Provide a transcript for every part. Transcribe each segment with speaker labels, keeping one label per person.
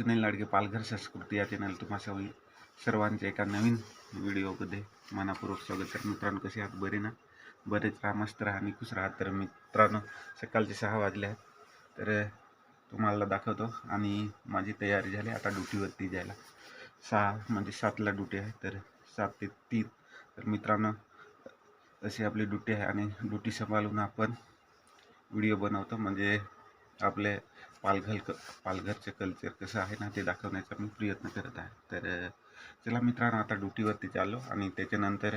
Speaker 1: सुनील लाडके पालघर संस्कृती या चॅनल तुम्हा सवयी सर्वांचे एका नवीन व्हिडिओमध्ये मनापूर्वक स्वागत. तर मित्रांनो कसे आहात? बरे ना? बरेच राहा मस्त राहा. आणि खुश राहा. तर मित्रांनो सकाळचे सहा वाजले आहेत. तर तुम्हाला दाखवतो. आणि माझी तयारी झाली आता ड्युटीवरती जायला. सहा म्हणजे सातला ड्युटी आहे. तर सात ते तीन. तर मित्रांनो अशी आपली ड्युटी आहे. आणि ड्युटी सांभाळून आपण व्हिडिओ बनवतो. म्हणजे आपले पालघर क पालघरचं कल्चर कसं आहे ना ते दाखवण्याचा मी प्रयत्न करत आहे. तर चला मित्रांनो आता ड्युटीवरती चाललो आणि त्याच्यानंतर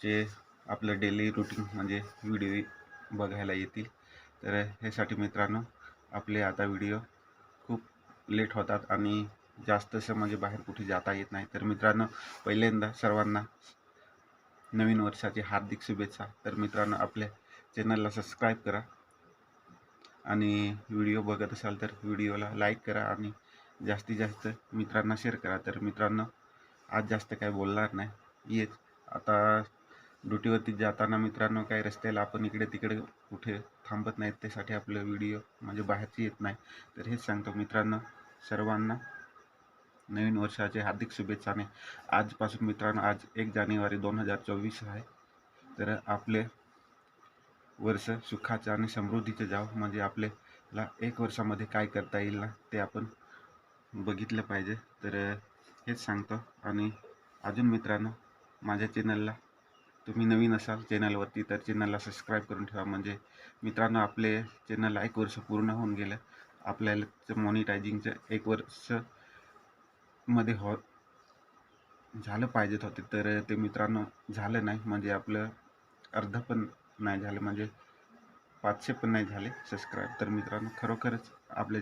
Speaker 1: जे आपलं डेली रुटीन म्हणजे व्हिडिओ बघायला येतील तर ह्यासाठी मित्रांनो आपले आता व्हिडिओ खूप लेट होतात आणि जास्तसं म्हणजे बाहेर कुठे जाता येत नाही. तर मित्रांनो पहिल्यांदा सर्वांना नवीन वर्षाची हार्दिक शुभेच्छा. तर मित्रांनो आपल्या चॅनलला सबस्क्राईब करा. आणि व्हिडिओ बघत असाल तर व्हिडिओला लाईक करा आणि जास्तीत जास्त मित्रांना शेअर करा. तर मित्रांनो आज जास्त काय बोलणार नाही. येत आता ड्युटीवरती जाताना मित्रांनो काही रस्त्याला आपण इकडे तिकडे कुठे थांबत नाहीत त्यासाठी आपलं व्हिडिओ म्हणजे बाहेरची येत नाही. तर हेच सांगतो मित्रांनो सर्वांना नवीन वर्षाचे हार्दिक शुभेच्छा आणि आजपासून मित्रांनो आज एक जानेवारी दोन हजार चोवीस आहे. तर आपले वर्ष सुखाचं आणि समृद्धीचं जावं. म्हणजे आपल्याला एक वर्षामध्ये काय करता येईल ना ते आपण बघितलं पाहिजे. तर हेच सांगतो. आणि अजून मित्रांनो माझ्या चॅनलला तुम्ही नवीन असाल चॅनलवरती तर चॅनलला सबस्क्राईब करून ठेवा. म्हणजे मित्रांनो आपले चॅनलला एक वर्ष पूर्ण होऊन गेलं. आपल्याला मॉनिटायझिंगचं एक वर्षमध्ये हो झालं पाहिजेत होते. तर ते मित्रांनो झालं नाही. म्हणजे आपलं अर्ध पण नाही झालं. म्हणजे पाचशे पण नाही झाले सबस्क्राईब तर मित्रांनो खरोखरच आपल्या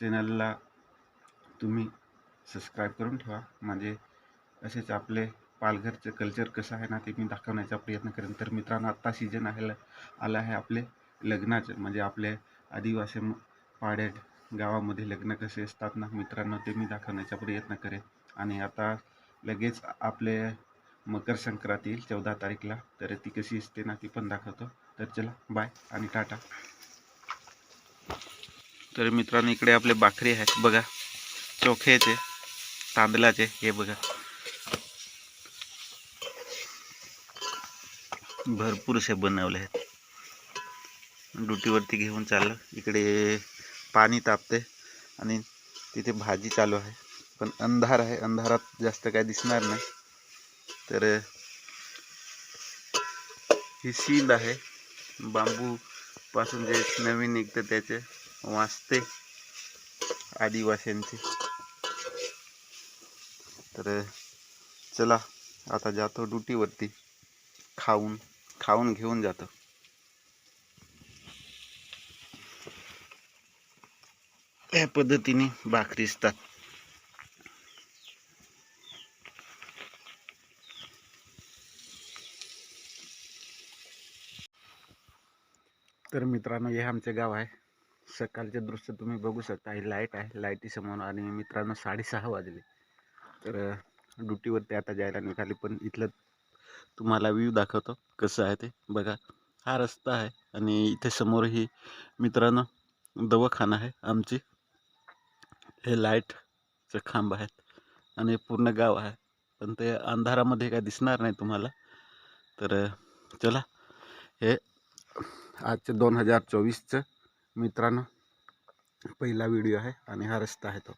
Speaker 1: चॅनलला तुम्ही सबस्क्राईब करून ठेवा. म्हणजे असेच आपले पालघरचं कल्चर कसं आहे ना ते मी दाखवण्याचा प्रयत्न करेन. तर मित्रांनो आत्ता सीजन आहे आलं आहे आपले लग्नाचं. म्हणजे आपले आदिवासी म- पाड्या गावामध्ये लग्न कसे असतात ना मित्रांनो ते मी दाखवण्याचा प्रयत्न करेन. आणि आता लगेच आपले मकर संक्रांत येईल चौदा तारीखला. तर ती कशी असते ना ती पण दाखवतो. तर चला बाय आणि टाटा. तर मित्रांनो इकडे आपले बाकरी आहेत बघा. चोखेचे तांदळाचे हे बघा. भरपूर असे बनवले आहेत. ड्युटीवरती घेऊन चाललं. इकडे पाणी तापते आणि तिथे भाजी चालू आहे. पण अंधार आहे अंधारात जास्त काय दिसणार नाही. तर ही सील आहे. बांबू पासून जे नवीन निघतं त्याचे वाचते आदिवासींचे. तर चला आता जातो ड्युटीवरती. खाऊन खाऊन घेऊन जातो. या पद्धतीने भाकरी असतात. तर मित्रांनो हे आमचे गाव आहे. सकाळचे दृश्य तुम्ही बघू शकता. ही लाइट आहे. लाईटीसमोर आणि मित्रांनो साडेसहा वाजले. तर ड्युटीवरती आता जायला निघाली पण इथलं तुम्हाला व्ह्यू दाखवतो कसं आहे ते. बघा हा रस्ता आहे आणि इथे समोर ही मित्रांनो दवाखाना आहे आमची. हे लाईटचं खांब आहेत आणि पूर्ण गाव आहे. पण ते अंधारामध्ये काय दिसणार नाही तुम्हाला. तर चला हे आजचं दोन हजार चोवीसचं. मित्रांनो पहिला व्हिडिओ आहे आणि हा रस्ता आहे तो.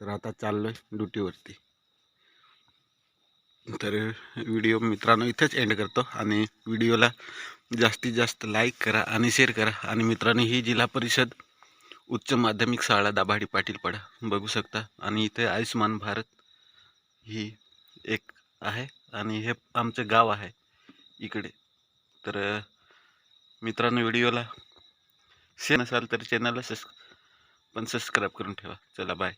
Speaker 1: तर आता चाललो आहे ड्युटीवरती. तर व्हिडिओ मित्रांनो इथेच एंड करतो आणि व्हिडिओला जास्तीत जास्त लाईक करा आणि शेअर करा. आणि मित्रांनो ही जिल्हा परिषद उच्च माध्यमिक शाळा दाभाडी पाटील पाडा बघू शकता. आणि इथे आयुष्मान भारत ही एक आहे आणि हे आमचं गाव आहे इकडे. तर मित्रांनो व्हिडिओला शेअर नसाल तर चॅनलला सस पण सबस्क्राईब करून ठेवा. चला बाय